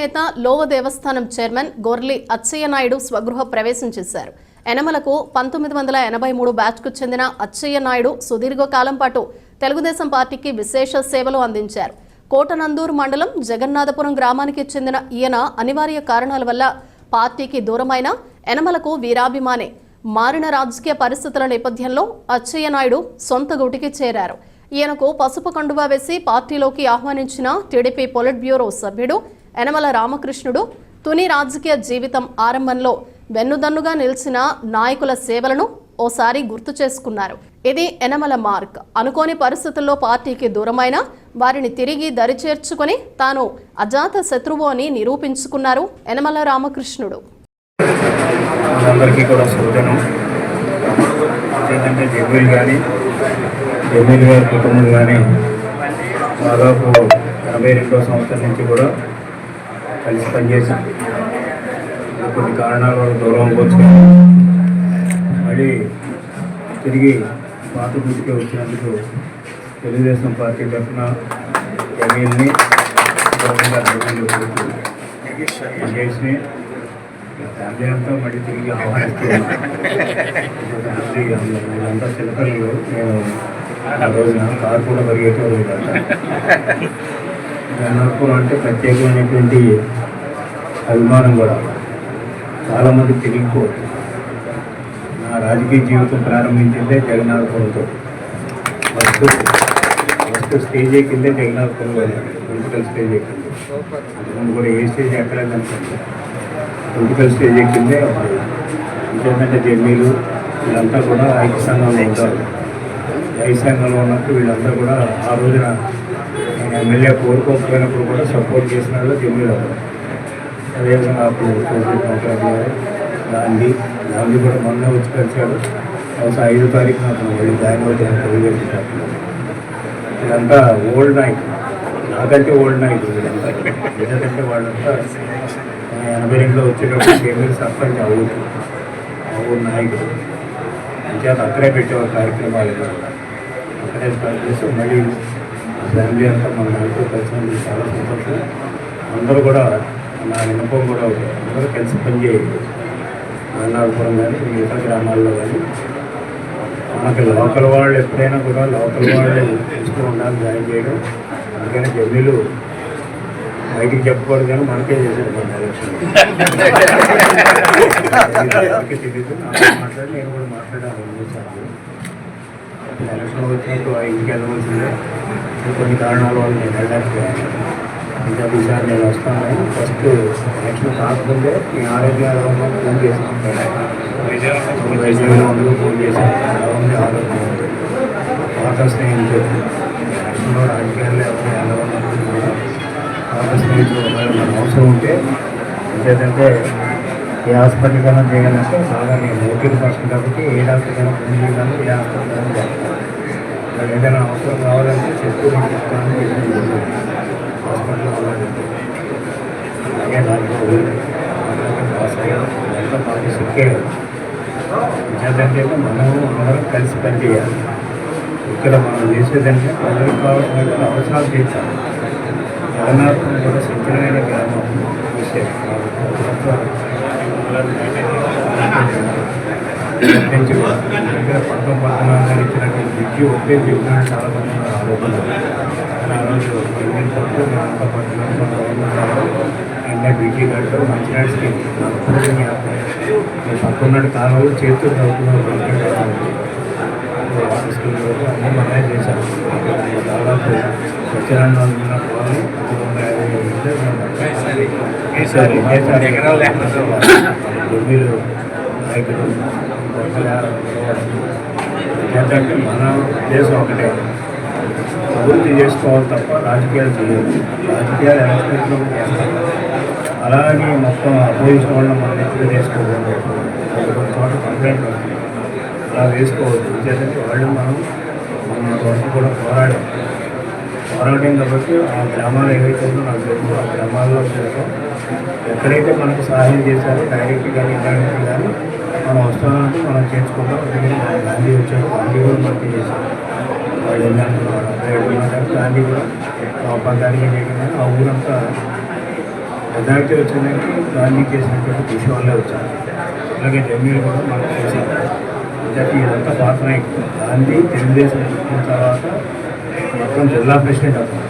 నేత లోవ దేవస్థానం చైర్మన్ గొర్లి అచ్చయ్య నాయుడు స్వగృహ ప్రవేశం చేశారు. ఎనమలకు పంతొమ్మిది వందల ఎనభై మూడు బ్యాచ్కు చెందిన అచ్చయ్య నాయుడు సుదీర్ఘకాలం పాటు తెలుగుదేశం పార్టీకి విశేష సేవలు అందించారు. కోటనందూరు మండలం జగన్నాథపురం గ్రామానికి చెందిన ఈయన అనివార్య కారణాల వల్ల పార్టీకి దూరమైన ఎనమలకు వీరాభిమాని. మారిన రాజకీయ పరిస్థితుల నేపథ్యంలో అచ్చయ్య నాయుడు సొంత గూటికి చేరారు. ఈయనకు పసుపు కండువా వేసి పార్టీలోకి ఆహ్వానించిన టీడీపీ పొలిట్ బ్యూరో సభ్యుడు యనమల రామకృష్ణుడు తుని రాజకీయ జీవితం ఆరంభంలో వెన్నుదన్నుగా నిలిచిన నాయకుల సేవలను ఓసారి గుర్తు చేసుకున్నారు. ఇది యనమల మార్క్. అనుకోని పరిస్థితుల్లో పార్టీకి దూరమైన వారిని తిరిగి దరిచేర్చుకొని తాను అజాత శత్రువు అని నిరూపించుకున్నారు యనమల రామకృష్ణుడు. కూడా ఏంటంటే జమీల్ కానీ జమీల్ గారి కుటుంబం కానీ దాదాపు ఎనభై రెండో సంవత్సరం నుంచి కూడా కలిసి పనిచేశాం కొన్ని కారణాల వల్ల దూరం వచ్చి మళ్ళీ తిరిగి పాత గుడికి వచ్చినందుకు తెలుగుదేశం పార్టీ తరఫున జమీల్ని గవర్నమెంట్ ఫ్యామిలీ అంతా మళ్ళీ తిరిగి ఆహ్వానిస్తున్నాను ఫ్యామిలీ వీళ్ళంతా చిన్నపిల్లలు. నేను ఆ రోజున కారు కూడా పరిగెత్తేవారు జగన్నాథపురం అంటే ప్రత్యేకమైనటువంటి అభిమానం కూడా. చాలామంది తెలియకపోవచ్చు నా రాజకీయ జీవితం ప్రారంభించిందే జగన్నాథపురంతో ఫస్ట్ ఫస్ట్ స్టేజ్ ఎక్కిందే జగన్నాథపురం పొలిటికల్ స్టేజ్ ఎక్కింది. అంతకుముందు కూడా ఏ స్టేజ్ ఎక్కలేదనుకోండి పొలిటికల్ స్టేజ్ ఎక్కిందే ఇంకేంటంటే జమ్మీలు వీళ్ళంతా కూడా ఐక్య సంఘంలో ఉంటారు. ఐక్య సంఘంలో ఉన్నప్పుడు వీళ్ళంతా కూడా ఆ రోజున ఎమ్మెల్యే కోరుకోకపోయినప్పుడు కూడా సపోర్ట్ చేసిన వాళ్ళు జమ్మీలు అదేవిధంగా అప్పుడు చౌదరి కౌంటర్ గాంధీ గాంధీ కూడా మొన్న వచ్చి కలిశాడు. బహుశా ఐదు తారీఖున అతను వెళ్ళి జాయిన్ అవుతాను తెలుగుదేశం పార్టీలో ఓల్డ్ నైట్. నాకంటే ఓల్డ్ నైట్ ఇదంతా ఎందుకంటే వాళ్ళంతా ఎనభై రెండులో వచ్చేటప్పుడు కేంద్ర సర్పంచ్ ఆ అవును నాయకుడు. అంచేత అక్కడే పెట్టేవారు కార్యక్రమాలు. కూడా. అక్కడే స్టార్ట్ చేసి మళ్ళీ ఫ్యామిలీ అంతా మన నాయకులు కలిసినందుకు చాలా సంతోషం. అందరూ కూడా నా విన్నపం కూడా. అందరూ కలిసి పనిచేయాలి అన్నాపురం కానీ మిగతా గ్రామాల్లో కానీ. మనకి లోకల్ వాళ్ళు ఎప్పుడైనా కూడా లోకల్ వాళ్ళే చూస్తూ ఉండాలి జాయిన్ చేయడం. అందుకని జమ్మీలు బయటికి చెప్పకూడదు కానీ మనకే చేశారు మన ఎవరికీ తెలియదు మాట్లాడి నేను కూడా సార్లు ఎలక్షన్ వచ్చినట్టు ఇంటికి వెళ్ళవలసిందే కొన్ని కారణాల వల్ల నేను వెళ్ళలేకపోయాను ఇంకా ఈసారి నేను వస్తాను ఫస్ట్ ఎలక్షన్ కాకముందే ఈ ఆరోగ్యాల ఫోన్ చేశాను వైద్యంలో ఉండి ఫోన్ చేశాను ఎలా ఉంది ఆరోగ్యం ఉంది పాత స్నేహితులు ఎలక్షన్లో రాజకీయాల్లో ఎవరు ఎలా ఉన్నప్పుడు పాత స్నేహితులు మన అవసరం ఉంటే ఇంకేంటంటే ఏ హాస్పిటల్ కన్నా చేయాలంటే బాగా నేను ఓకే పర్సన్ కాబట్టి ఏ డాక్టర్ కన్నా ఫోన్ చేయగలను ఏ హాస్పిటల్ కన్నా చేస్తాను మరి ఏదైనా అవసరం కావాలంటే చెప్పు నేను చెప్తాను చెప్పి హాస్పిటల్లో కావాలంటే అలాగే దాంట్లో పాస్ అయ్యాను ఎంత పార్టీ సిక్కేయాలి ఏంటంటే మనం అందరం కలిసి పనిచేయాలి ఇక్కడ మనం చేసేదంటే ప్రజలకు కావాల్సిన అవసరాలు తీర్చాలి జగన్నాథం కూడా స్వచ్ఛమైన గ్రామం విషయం నుంచి దగ్గర పంతం పట్టణాలు ఇచ్చినటువంటి విద్య ఒకే జీవితాన్ని చాలా మంది ఆలోచన ఆ రోజు గవర్నమెంట్ పట్టు అంతా పట్టణంలో అండ్ బీటీ కట్టు మంచిర్యాల స్కీమ్ నాకు పక్కన్నాడు కాలంలో చేతులు చదువుతున్నారు వాటర్ స్కూల్ అన్నీ మనమే చేశాం దాదాపు స్వచ్ఛంగా ఉన్న వాళ్ళు మూడు వందల యాభై ఈసారి మీరు నాయకులు ఏంటంటే మన దేశం ఒకటే అభివృద్ధి చేసుకోవాలి తప్ప రాజకీయాలు చేయదు రాజకీయాలు ఎలక్షన్లో అలాగే మొత్తం అపోజిషన్ వాళ్ళని మనం ఎక్కువ చేసుకోకూడదు. ఒక చోట కంప్లైంట్ అలా వేసుకోవద్దు. ఎందుకంటే వాళ్ళు మనం మన కోసం కూడా పోరాడాం. పోరాటం కాబట్టి ఆ గ్రామాలు ఏవైతే ఉందో నాకు తెలుసు ఆ గ్రామాల్లో చేసాం ఎక్కడైతే మనకు సహాయం చేశారో డైరెక్ట్ కానీ ఇండైరెక్ట్ కానీ మనం వస్తామంటే మనం చేర్చుకుంటాం. ఎందుకంటే గాంధీ వచ్చారు గాంధీ కూడా మనకి చేశారు వాళ్ళు ఏంటంటున్నారు గాంధీ కూడా ఆ చేయకుండా ఆ ఊరంతా మెజారిటీ వచ్చిందంటే గాంధీ చేసినటువంటి కృషి వల్లే వచ్చారు అలాగే జమీలు కూడా మనకు చేశారు అంటే ఇదంతా పాత్ర గాంధీ తెలుగుదేశం వచ్చిన తర్వాత మొత్తం జిల్లా ప్రెసిడెంట్ అప్పుడు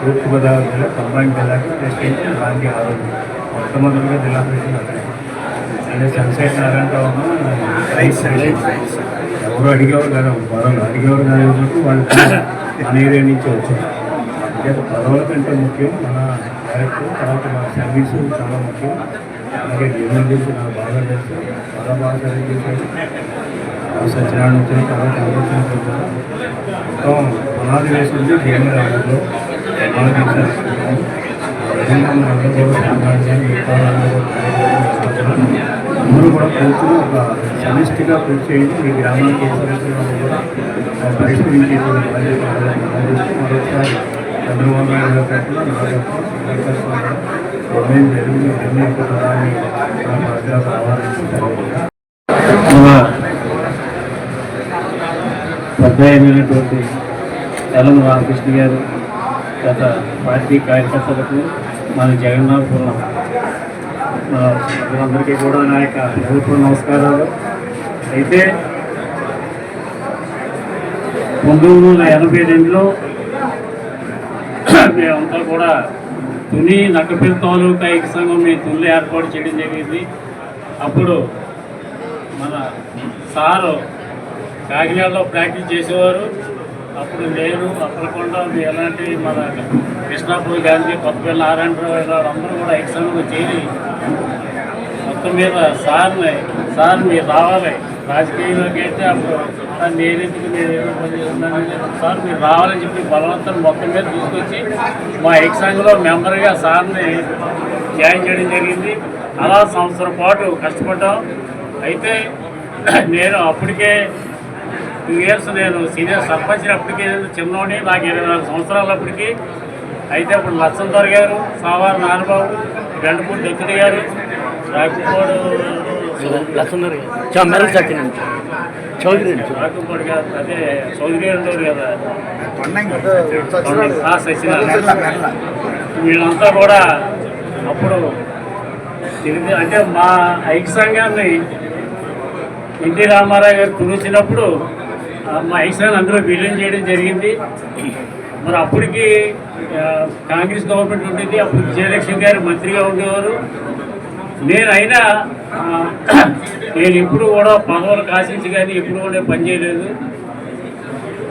తూర్పుగోదావరి జిల్లా కంబైన్ జిల్లాకి ప్రెసిడెంట్ గాంధీ ఆరోగ్యం. మొట్టమొదటిగా జిల్లా ప్రెసిడెంట్ అవుతాయి అంటే సన్సైట్ నారాయణరావు రైస్ ఎవరు అడిగేవారు కదా పదవులు అడిగేవారు కాదు వాళ్ళు మన ఏరియా నుంచి వచ్చారు. అంటే పదవుల కంటే ముఖ్యం మన క్యారెక్టర్ తర్వాత మన సర్వీసు చాలా ముఖ్యం. అలాగే జీవనం గురించి నాకు బాగా తెలుసు చాలా బాగా సర్వీస్ చేశారు. సత్యనారాయణ వచ్చిన తర్వాత ఆలోచన చేశారు. మొత్తం పునాది వేసింది చేశారు విధంగా మన అందరూ కూడా అందరూ కూడా కూర్చుని ఒక సమిష్టిగా కృషి చేయండి మీ గ్రామానికి ఏ సమస్యలు కూడా పరిష్కరించేటువంటి బాధ్యత మరొకసారి చంద్రబాబు నాయుడు నా నిర్ణయం పెద్ద అయినటువంటి రామకృష్ణ గారు గత పార్టీ కార్యకర్తలకు మన జగన్నాథపురం అందరికీ కూడా నా యొక్క ప్రభుత్వ నమస్కారాలు. అయితే పంతొమ్మిది వందల ఎనభై రెండులో మేమంతా కూడా తుని నక్కపిల్ల తాలూకా ఐక సంఘం మీ తునిలో ఏర్పాటు చేయడం జరిగింది. అప్పుడు మన సారు కాకినాడలో ప్రాక్టీస్ చేసేవారు. అప్పుడు నేను అప్పలకొండ ఎలాంటి మన కృష్ణాపూర్ గాంధీ కొత్తపల్లి నారాయణరావు గారు అందరూ కూడా ఎగ్జామ్లో చేరి మొత్తం మీద సార్ని సార్ మీరు రావాలి. రాజకీయంలోకి అయితే అప్పుడు నేను ఎందుకు నేను ఏదో సార్ మీరు రావాలని చెప్పి బలవంతం మొత్తం మీద తీసుకొచ్చి మా ఎగ్జామ్లో మెంబర్గా సార్ని జాయిన్ చేయడం జరిగింది. అలా సంవత్సరం పాటు కష్టపడ్డాం. అయితే నేను అప్పటికే టూ ఇయర్స్ నేను సీనియర్ సర్పంచ్ అప్పటికే చిన్నోని నాకు ఇరవై నాలుగు సంవత్సరాలు అప్పటికి. అయితే అప్పుడు లచ్చందర్ గారు సావారు నాన్నబాబు గండపూడి దత్తుడి గారు మెరల్ సత్యం చౌదరి అదే చౌదరి కదా. వీళ్ళంతా కూడా అప్పుడు తిరిగి అంటే మా ఐక్య సంఘాన్ని ఎన్టీ రామారావు గారు కురిచినప్పుడు మా ఐక్య సంఘాన్ని అందులో విలీనం చేయడం జరిగింది. మరి అప్పటికి కాంగ్రెస్ గవర్నమెంట్ ఉండేది. అప్పుడు విజయలక్ష్మి గారు మంత్రిగా ఉండేవారు. నేనైనా నేను ఎప్పుడు కూడా పదవులు ఆశించి కానీ ఎప్పుడు కూడా పని చేయలేదు.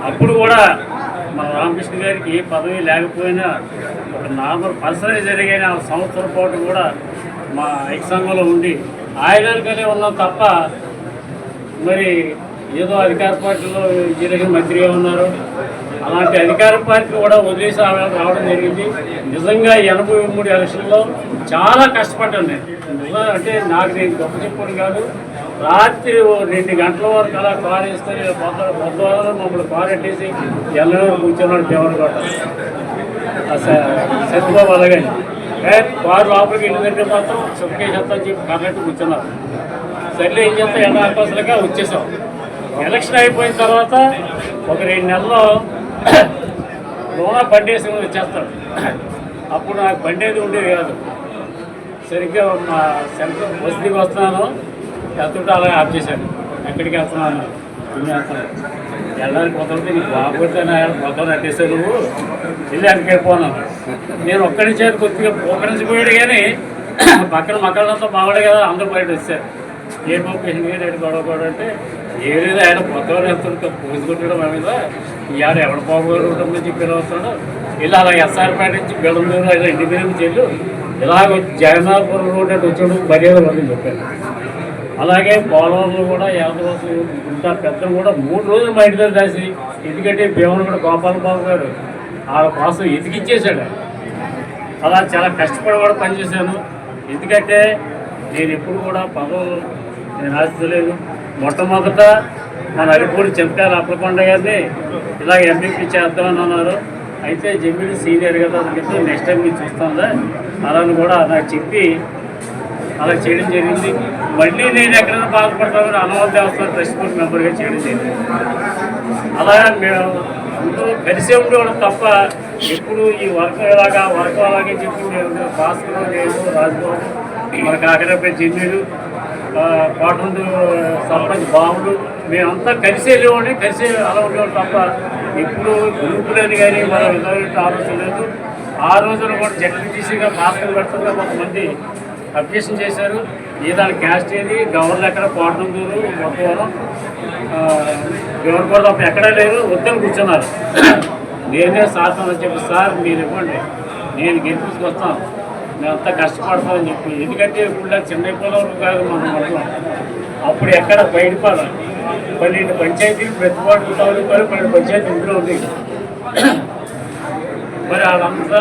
అప్పుడు కూడా మా రామకృష్ణ గారికి ఏ పదవి లేకపోయినా ఒక నార్మల్ పర్సనల్ జరిగిన ఆ సంవత్సరం పాటు కూడా మా ఐక్య సంఘంలో ఉండి ఆయనకనే ఉన్నాం తప్ప మరి ఏదో అధికార పార్టీలో జరిగిన మంత్రిగా ఉన్నారు. అలాంటి అధికార పార్టీ కూడా వదిలేసి ఆమె రావడం జరిగింది. నిజంగా ఎనభై మూడు ఎలక్షన్లో చాలా కష్టపడ్డాను నేను. అంటే నాకు నేను గొప్ప చెప్పాను కాదు. రాత్రి ఓ రెండు గంటల వరకు అలా కారు వేస్తే పొద్దు మమ్మల్ని కారు ఎట్టేసి ఎల్లనూ కూర్చున్నాడు దేవుడు కొట్ట సత్యబాబు అలాగే. కారు లోపలికి వెళ్ళిందంటే మాత్రం సుఖకేష్ అని చెప్పి కర్నట్టు కూర్చున్నారు. సర్లే ఏం చేస్తా ఎండ ఆకాశాలుగా వచ్చేసాం. ఎలక్షన్ అయిపోయిన తర్వాత ఒక రెండు నెలల్లో లోన బండి వేసుకుని వచ్చేస్తాడు. అప్పుడు నాకు బండి అయితే ఉండేది కాదు. సరిగ్గా మా సెంటర్ వసతికి వస్తున్నాను. వెళ్తుంటే అలాగే ఆఫ్ చేశాను. ఎక్కడికి వెళ్తున్నాను? వెళ్ళడానికి కుదరదు నీకు బాగుపడితే మొత్తం నట్టేసావు నువ్వు. వెళ్ళి అక్కడికి పోనాను నేను ఒక్కడి చేతి కొద్దిగా పోకరించిపోయాడు కానీ పక్కన మక్కలంతా మావాడే కదా అందరూ బయట వచ్చారు. ఏ పంపేషన్ కానీ ఎటు గొడవ గొడవ అంటే ఏ లేదు ఆయన కొత్తగా వెళ్తుంటే పోసి కొట్టడం మా మీద. ఆడ ఎవడ బాబుగారు ఉంటుందని చెప్పి ఇలా వస్తాడు. ఇలా అలా ఎస్ఆర్పేట నుంచి బెలందూరు ఇంటి మీద నుంచి వెళ్ళు ఇలాగ జగన్నాథపురం రోడ్ అంటే వచ్చాడు మర్యాద అని చెప్పాను అలాగే పోలవరంలో కూడా యాభై రోజులు ఇంత పెద్ద కూడా మూడు రోజులు మా ఇంటి దగ్గర దాసి ఎందుకంటే భీమన్ కూడా గోపాల బాబు గారు ఆ కోసం ఎతికిచ్చేశాడు. అలా చాలా కష్టపడి కూడా పనిచేశాను. ఎందుకంటే నేను ఎప్పుడు కూడా పదవులు నేను ఆశించలేదు మొట్టమొదట మన అరిపూడి చింతకాయలు అప్పలకొండ గారిని ఇలా ఎంపీపీ చేద్దామని అన్నారు. అయితే జమీన్ సీనియర్ కదా అందుకే నెక్స్ట్ టైం మీరు చూస్తాందా అలా అని కూడా నాకు చెప్పి అలా చేయడం జరిగింది. మళ్ళీ నేను ఎక్కడైనా బాధపడతామని అన్నవరం దేవస్థానం ట్రస్ట్ బోర్డ్ మెంబర్గా చేయడం జరిగింది. అలా మేము అందరూ కలిసే ఉండేవాడు తప్ప ఎప్పుడు ఈ వర్క్ ఎలాగా వర్క్ అలాగే చెప్పి మేము భాస్కర్ లేదు రాజబాబు మన కాకరపై జన్యుడు పాటండు సర్పంచ్ బాబులు మేమంతా కలిసి వెళ్ళేవాడిని కలిసి అలా ఉండేవాడు తప్ప ఇప్పుడు గ్రూపులని కానీ మనం విధానం ఆలోచన లేదు. ఆ రోజున కూడా జడ్పీటీసీగా భాస్కర్ పెడుతుంటే కొంతమంది అబ్జెక్షన్ చేశారు. ఏదాని క్యాస్ట్ ఏది గవర్నర్ ఎక్కడ కోటనందూరు మొత్తం ఎవరు కూడా తప్ప ఎక్కడా లేరు వద్దని కూర్చున్నారు. నేనే సాధన చెప్పి సార్ మీరు ఇవ్వండి. నేను గెలిపించుకొస్తాను. మేమంతా కష్టపడతామని చెప్పి. ఎందుకంటే ఇప్పుడు చిన్న పొలం కాదు మనం మనం అప్పుడు ఎక్కడ బయటపడాలి పన్నెండు పంచాయతీలు ప్రతిపాటు తాలూకాలు పన్నెండు పంచాయతీ ఇంట్లో ఉన్నాయి. మరి వాళ్ళంతా